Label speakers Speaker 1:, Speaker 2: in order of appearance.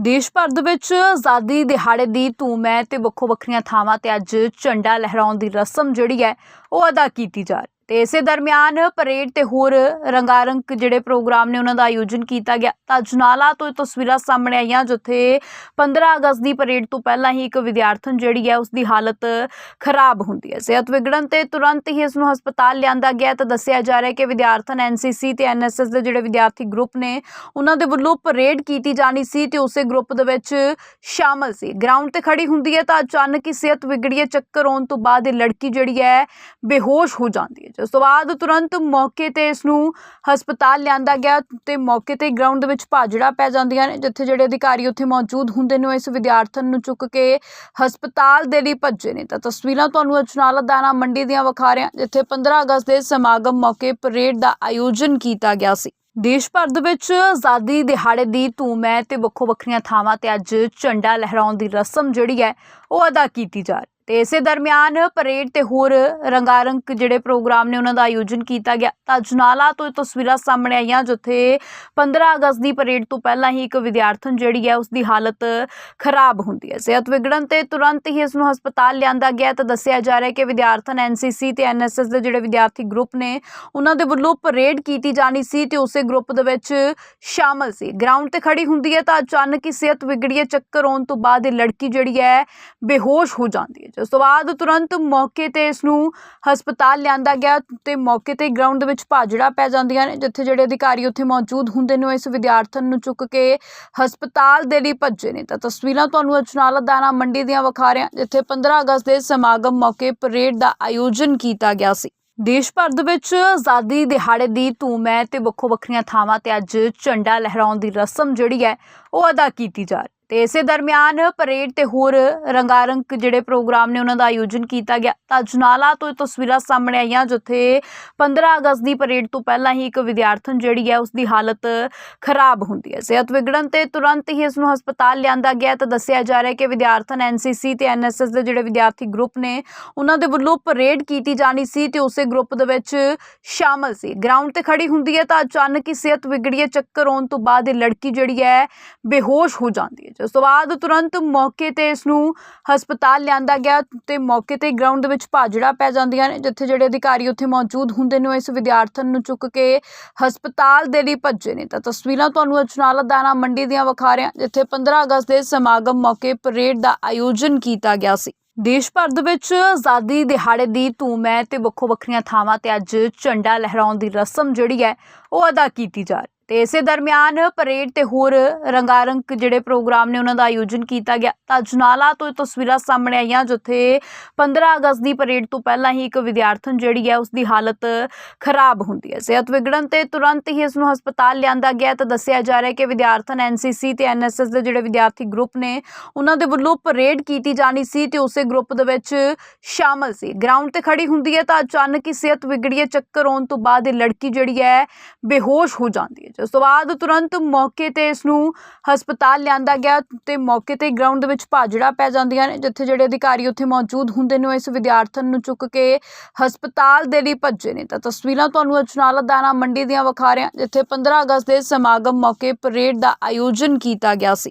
Speaker 1: ਦੇਸ਼ ਭਰ ਦੇ ਵਿੱਚ ਆਜ਼ਾਦੀ ਦਿਹਾੜੇ ਦੀ ਧੂਮ ਹੈ ਤੇ ਵੱਖੋ ਵੱਖਰੀਆਂ ਥਾਵਾਂ ਤੇ ਅੱਜ ਝੰਡਾ ਲਹਿਰਾਉਣ ਦੀ ਰਸਮ ਜਿਹੜੀ ਹੈ ਉਹ ਅਦਾ ਕੀਤੀ ਜਾ ਰਹੀ ਤੇ ਇਸੇ ਦਰਮਿਆਨ ਪਰੇਡ ਤੇ ਹੋਰ ਰੰਗਾਰੰਗ ਜਿਹੜੇ ਪ੍ਰੋਗਰਾਮ ਨੇ ਉਹਨਾਂ ਦਾ ਆਯੋਜਨ ਕੀਤਾ ਗਿਆ। ਤਾਂ ਜਨਾਲਾ ਤੋਂ ਇਹ ਤਸਵੀਰਾਂ ਸਾਹਮਣੇ ਆਈਆਂ, ਜਿੱਥੇ 15 ਅਗਸਤ ਦੀ ਪਰੇਡ ਤੋਂ ਪਹਿਲਾਂ ਹੀ ਇੱਕ ਵਿਦਿਆਰਥਣ ਜਿਹੜੀ ਹੈ ਉਸ ਦੀ ਹਾਲਤ ਖਰਾਬ ਹੁੰਦੀ ਹੈ। ਸਿਹਤ ਵਿਗੜਨ ਤੇ ਤੁਰੰਤ ਹੀ ਇਸ ਨੂੰ ਹਸਪਤਾਲ ਲਿਆਂਦਾ ਗਿਆ ਤਾਂ ਦੱਸਿਆ ਜਾ ਰਿਹਾ ਹੈ ਕਿ ਵਿਦਿਆਰਥਣ ਐਨਸੀਸੀ ਤੇ ਐਨਐਸਐਸ ਦੇ ਜਿਹੜੇ ਵਿਦਿਆਰਥੀ ਗਰੁੱਪ ਨੇ, ਉਹਨਾਂ ਦੇ ਵੱਲੋਂ ਪਰੇਡ ਕੀਤੀ ਜਾਣੀ ਸੀ ਤੇ ਉਸੇ ਗਰੁੱਪ ਦੇ ਵਿੱਚ ਸ਼ਾਮਲ ਸੀ। ਗਰਾਊਂਡ ਤੇ ਖੜੀ ਹੁੰਦੀ ਹੈ ਤਾਂ ਅਚਾਨਕ ਹੀ ਸਿਹਤ ਵਿਗੜੀ ਹੈ ਚੱਕਰ ਆਉਣ ਤੋਂ ਬਾਅਦ ਇਹ ਲੜਕੀ ਜਿਹੜੀ ਹੈ ਬੇਹੋਸ਼ ਹੋ ਜਾਂਦੀ ਹੈ। ਉਸ ਤੋਂ ਬਾਅਦ ਤੁਰੰਤ ਮੌਕੇ ਤੇ ਇਸ ਨੂੰ ਹਸਪਤਾਲ ਲਿਆਂਦਾ ਗਿਆ ਤੇ ਮੌਕੇ ਤੇ ਗਰਾਊਂਡ ਦੇ ਵਿੱਚ ਭਾਜੜਾ ਪੈ ਜਾਂਦੀਆਂ ਨੇ, ਜਿੱਥੇ ਜਿਹੜੇ ਅਧਿਕਾਰੀ ਉੱਥੇ ਮੌਜੂਦ ਹੁੰਦੇ ਨੇ, ਉਹ ਇਸ ਵਿਦਿਆਰਥਣ ਨੂੰ ਚੁੱਕ ਕੇ ਹਸਪਤਾਲ ਦੇ ਲਈ ਭੱਜੇ ਨੇ। ਤਾਂ ਤਸਵੀਰਾਂ ਤੁਹਾਨੂੰ ਅਜਨਾਲਾ ਦਾਣਾ ਮੰਡੀ ਦੀਆਂ ਵਿਖਾ ਰਹੇ ਹਾਂ ਜਿੱਥੇ 15 ਅਗਸਤ ਦੇ ਸਮਾਗਮ ਮੌਕੇ ਪਰੇਡ ਦਾ ਆਯੋਜਨ ਕੀਤਾ ਗਿਆ ਸੀ। ਦੇਸ਼ ਭਰ ਦੇ ਵਿੱਚ ਆਜ਼ਾਦੀ ਦਿਹਾੜੇ ਦੀ ਧੂਮ ਹੈ ਤੇ ਵੱਖੋ ਵੱਖਰੀਆਂ ਥਾਵਾਂ ਤੇ ਅੱਜ ਝੰਡਾ ਲਹਿਰਾਉਣ ਦੀ ਰਸਮ ਜਿਹੜੀ ਹੈ, ਉਹ ਅਦਾ ਕੀਤੀ ਜਾ ਰਹੀ ਤੇ ਇਸੇ ਦਰਮਿਆਨ ਪਰੇਡ ਤੇ ਹੋਰ ਰੰਗਾਰੰਗ ਜਿਹੜੇ ਪ੍ਰੋਗਰਾਮ ਨੇ ਉਹਨਾਂ ਦਾ ਆਯੋਜਨ ਕੀਤਾ ਗਿਆ। ਤਾਂ ਜਨਾਲਾ ਤੋਂ ਇਹ ਤਸਵੀਰਾਂ ਸਾਹਮਣੇ ਆਈਆਂ, ਜਿੱਥੇ 15 ਅਗਸਤ ਦੀ ਪਰੇਡ ਤੋਂ ਪਹਿਲਾਂ ਹੀ ਇੱਕ ਵਿਦਿਆਰਥਣ ਜਿਹੜੀ ਹੈ ਉਸ ਦੀ ਹਾਲਤ ਖਰਾਬ ਹੁੰਦੀ ਹੈ। ਸਿਹਤ ਵਿਗੜਨ ਤੇ ਤੁਰੰਤ ਹੀ ਇਸ ਨੂੰ ਹਸਪਤਾਲ ਲਿਆਂਦਾ ਗਿਆ ਤਾਂ ਦੱਸਿਆ ਜਾ ਰਿਹਾ ਹੈ ਕਿ ਵਿਦਿਆਰਥਣ ਐਨਸੀਸੀ ਤੇ ਐਨਐਸਐਸ ਦੇ ਜਿਹੜੇ ਵਿਦਿਆਰਥੀ ਗਰੁੱਪ ਨੇ, ਉਹਨਾਂ ਦੇ ਵੱਲੋਂ ਪਰੇਡ ਕੀਤੀ ਜਾਣੀ ਸੀ ਤੇ ਉਸੇ ਗਰੁੱਪ ਦੇ ਵਿੱਚ ਸ਼ਾਮਲ ਸੀ। ਗਰਾਊਂਡ ਤੇ ਖੜੀ ਹੁੰਦੀ ਹੈ ਤਾਂ ਅਚਾਨਕ ਹੀ ਸਿਹਤ ਵਿਗੜੀ ਹੈ ਚੱਕਰ ਆਉਣ ਤੋਂ ਬਾਅਦ ਇਹ ਲੜਕੀ ਜਿਹੜੀ ਹੈ ਬੇਹੋਸ਼ ਹੋ ਜਾਂਦੀ ਹੈ। ਉਸ ਤੋਂ ਬਾਅਦ ਤੁਰੰਤ ਮੌਕੇ ਤੇ ਇਸ ਨੂੰ ਹਸਪਤਾਲ ਲਿਆਂਦਾ ਗਿਆ ਤੇ ਮੌਕੇ ਤੇ ਗਰਾਊਂਡ ਦੇ ਵਿੱਚ ਭਾਜੜਾ ਪੈ ਜਾਂਦੀਆਂ ਨੇ, ਜਿੱਥੇ ਜਿਹੜੇ ਅਧਿਕਾਰੀ ਉੱਥੇ ਮੌਜੂਦ ਹੁੰਦੇ ਨੇ, ਉਹ ਇਸ ਵਿਦਿਆਰਥਣ ਨੂੰ ਚੁੱਕ ਕੇ ਹਸਪਤਾਲ ਦੇ ਲਈ ਭੱਜੇ ਨੇ। ਤਾਂ ਤਸਵੀਰਾਂ ਤੁਹਾਨੂੰ ਅਜਨਾਲਾ ਦਾਣਾ ਮੰਡੀ ਦੀਆਂ ਵਿਖਾ ਰਹੇ ਹਾਂ, ਜਿੱਥੇ 15 ਅਗਸਤ ਦੇ ਸਮਾਗਮ ਮੌਕੇ ਪਰੇਡ ਦਾ ਆਯੋਜਨ ਕੀਤਾ ਗਿਆ ਸੀ। ਦੇਸ਼ ਭਰ ਦੇ ਵਿੱਚ ਆਜ਼ਾਦੀ ਦਿਹਾੜੇ ਦੀ ਧੂਮ ਹੈ ਤੇ ਵੱਖੋ ਵੱਖਰੀਆਂ ਥਾਵਾਂ ਤੇ ਅੱਜ ਝੰਡਾ ਲਹਿਰਾਉਣ ਦੀ ਰਸਮ ਜਿਹੜੀ ਹੈ, ਉਹ ਅਦਾ ਕੀਤੀ ਜਾ ਰਹੀ ਤੇ ਇਸੇ ਦਰਮਿਆਨ ਪਰੇਡ ਤੇ ਹੋਰ ਰੰਗਾਰੰਗ ਜਿਹੜੇ ਪ੍ਰੋਗਰਾਮ ਨੇ ਉਹਨਾਂ ਦਾ ਆਯੋਜਨ ਕੀਤਾ ਗਿਆ। ਤਾਂ ਜਨਾਲਾ ਤੋਂ ਇਹ ਤਸਵੀਰਾਂ ਸਾਹਮਣੇ ਆਈਆਂ, ਜਿੱਥੇ 15 ਅਗਸਤ ਦੀ ਪਰੇਡ ਤੋਂ ਪਹਿਲਾਂ ਹੀ ਇੱਕ ਵਿਦਿਆਰਥਣ ਜਿਹੜੀ ਹੈ ਉਸ ਦੀ ਹਾਲਤ ਖਰਾਬ ਹੁੰਦੀ ਹੈ। ਸਿਹਤ ਵਿਗੜਨ ਤੇ ਤੁਰੰਤ ਹੀ ਇਸ ਨੂੰ ਹਸਪਤਾਲ ਲਿਆਂਦਾ ਗਿਆ ਤਾਂ ਦੱਸਿਆ ਜਾ ਰਿਹਾ ਹੈ ਕਿ ਵਿਦਿਆਰਥਣ ਐਨਸੀਸੀ ਤੇ ਐਨਐਸਐਸ ਦੇ ਜਿਹੜੇ ਵਿਦਿਆਰਥੀ ਗਰੁੱਪ ਨੇ, ਉਹਨਾਂ ਦੇ ਵੱਲੋਂ ਪਰੇਡ ਕੀਤੀ ਜਾਣੀ ਸੀ ਤੇ ਉਸੇ ਗਰੁੱਪ ਦੇ ਵਿੱਚ ਸ਼ਾਮਲ ਸੀ। ਗਰਾਊਂਡ ਤੇ ਖੜੀ ਹੁੰਦੀ ਹੈ ਤਾਂ ਅਚਾਨਕ ਹੀ ਸਿਹਤ ਵਿਗੜੀ ਹੈ ਚੱਕਰ ਆਉਣ ਤੋਂ ਬਾਅਦ ਇਹ ਲੜਕੀ ਜਿਹੜੀ ਹੈ ਬੇਹੋਸ਼ ਹੋ ਜਾਂਦੀ ਹੈ। ਉਸ ਤੋਂ ਬਾਅਦ ਤੁਰੰਤ ਮੌਕੇ ਤੇ ਇਸ ਨੂੰ ਹਸਪਤਾਲ ਲਿਆਂਦਾ ਗਿਆ ਤੇ ਮੌਕੇ ਤੇ ਗਰਾਊਂਡ ਦੇ ਵਿੱਚ ਭਾਜੜਾ ਪੈ ਜਾਂਦੀਆਂ ਨੇ, ਜਿੱਥੇ ਜਿਹੜੇ ਅਧਿਕਾਰੀ ਉੱਥੇ ਮੌਜੂਦ ਹੁੰਦੇ ਨੇ, ਉਹ ਇਸ ਵਿਦਿਆਰਥਣ ਨੂੰ ਚੁੱਕ ਕੇ ਹਸਪਤਾਲ ਦੇ ਲਈ ਭੱਜੇ ਨੇ। ਤਾਂ ਤਸਵੀਰਾਂ ਤੁਹਾਨੂੰ ਅਜਨਾਲਾ ਦਾਣਾ ਮੰਡੀ ਦੀਆਂ ਵਿਖਾ ਰਹੇ ਹਾਂ ਜਿੱਥੇ 15 ਅਗਸਤ ਦੇ ਸਮਾਗਮ ਮੌਕੇ ਪਰੇਡ ਦਾ ਆਯੋਜਨ ਕੀਤਾ ਗਿਆ ਸੀ। ਦੇਸ਼ ਭਰ ਦੇ ਵਿੱਚ ਆਜ਼ਾਦੀ ਦਿਹਾੜੇ ਦੀ ਧੂਮ ਹੈ ਤੇ ਵੱਖੋ ਵੱਖਰੀਆਂ ਥਾਵਾਂ ਤੇ ਅੱਜ ਝੰਡਾ ਲਹਿਰਾਉਣ ਦੀ ਰਸਮ ਜਿਹੜੀ ਹੈ, ਉਹ ਅਦਾ ਕੀਤੀ ਜਾ ਰਹੀ ਤੇ ਇਸੇ ਦਰਮਿਆਨ ਪਰੇਡ ਤੇ ਹੋਰ ਰੰਗਾਰੰਗ ਜਿਹੜੇ ਪ੍ਰੋਗਰਾਮ ਨੇ ਉਹਨਾਂ ਦਾ ਆਯੋਜਨ ਕੀਤਾ ਗਿਆ। ਤਾਂ ਜਨਾਲਾ ਤੋਂ ਇਹ ਤਸਵੀਰਾਂ ਸਾਹਮਣੇ ਆਈਆਂ, ਜਿੱਥੇ 15 ਅਗਸਤ ਦੀ ਪਰੇਡ ਤੋਂ ਪਹਿਲਾਂ ਹੀ ਇੱਕ ਵਿਦਿਆਰਥਣ ਜਿਹੜੀ ਹੈ ਉਸ ਦੀ ਹਾਲਤ ਖਰਾਬ ਹੁੰਦੀ ਹੈ। ਸਿਹਤ ਵਿਗੜਨ ਤੇ ਤੁਰੰਤ ਹੀ ਇਸ ਨੂੰ ਹਸਪਤਾਲ ਲਿਆਂਦਾ ਗਿਆ ਤਾਂ ਦੱਸਿਆ ਜਾ ਰਿਹਾ ਹੈ ਕਿ ਵਿਦਿਆਰਥਣ ਐਨਸੀਸੀ ਤੇ ਐਨਐਸਐਸ ਦੇ ਜਿਹੜੇ ਵਿਦਿਆਰਥੀ ਗਰੁੱਪ ਨੇ, ਉਹਨਾਂ ਦੇ ਵੱਲੋਂ ਪਰੇਡ ਕੀਤੀ ਜਾਣੀ ਸੀ ਤੇ ਉਸੇ ਗਰੁੱਪ ਦੇ ਵਿੱਚ ਸ਼ਾਮਲ ਸੀ। ਗਰਾਊਂਡ ਤੇ ਖੜੀ ਹੁੰਦੀ ਹੈ ਤਾਂ ਅਚਾਨਕ ਹੀ ਸਿਹਤ ਵਿਗੜੀ ਹੈ ਚੱਕਰ ਆਉਣ ਤੋਂ ਬਾਅਦ ਇਹ ਲੜਕੀ ਜਿਹੜੀ ਹੈ ਬੇਹੋਸ਼ ਹੋ ਜਾਂਦੀ ਹੈ। ਉਸ ਤੋਂ ਬਾਅਦ ਤੁਰੰਤ ਮੌਕੇ ਤੇ ਇਸ ਨੂੰ ਹਸਪਤਾਲ ਲਿਆਂਦਾ ਗਿਆ ਤੇ ਮੌਕੇ ਤੇ ਗਰਾਊਂਡ ਦੇ ਵਿੱਚ ਭਾਜੜਾ ਪੈ ਜਾਂਦੀਆਂ ਨੇ, ਜਿੱਥੇ ਜਿਹੜੇ ਅਧਿਕਾਰੀ ਉੱਥੇ ਮੌਜੂਦ ਹੁੰਦੇ ਨੇ, ਉਹ ਇਸ ਵਿਦਿਆਰਥਣ ਨੂੰ ਚੁੱਕ ਕੇ ਹਸਪਤਾਲ ਦੇ ਲਈ ਭੱਜੇ ਨੇ। ਤਾਂ ਤਸਵੀਰਾਂ ਤੁਹਾਨੂੰ ਅਜਨਾਲਾ ਦਾਣਾ ਮੰਡੀ ਦੀਆਂ ਵਿਖਾ ਰਿਹਾ, ਜਿੱਥੇ 15 ਅਗਸਤ ਦੇ ਸਮਾਗਮ ਮੌਕੇ ਪਰੇਡ ਦਾ ਆਯੋਜਨ ਕੀਤਾ ਗਿਆ ਸੀ।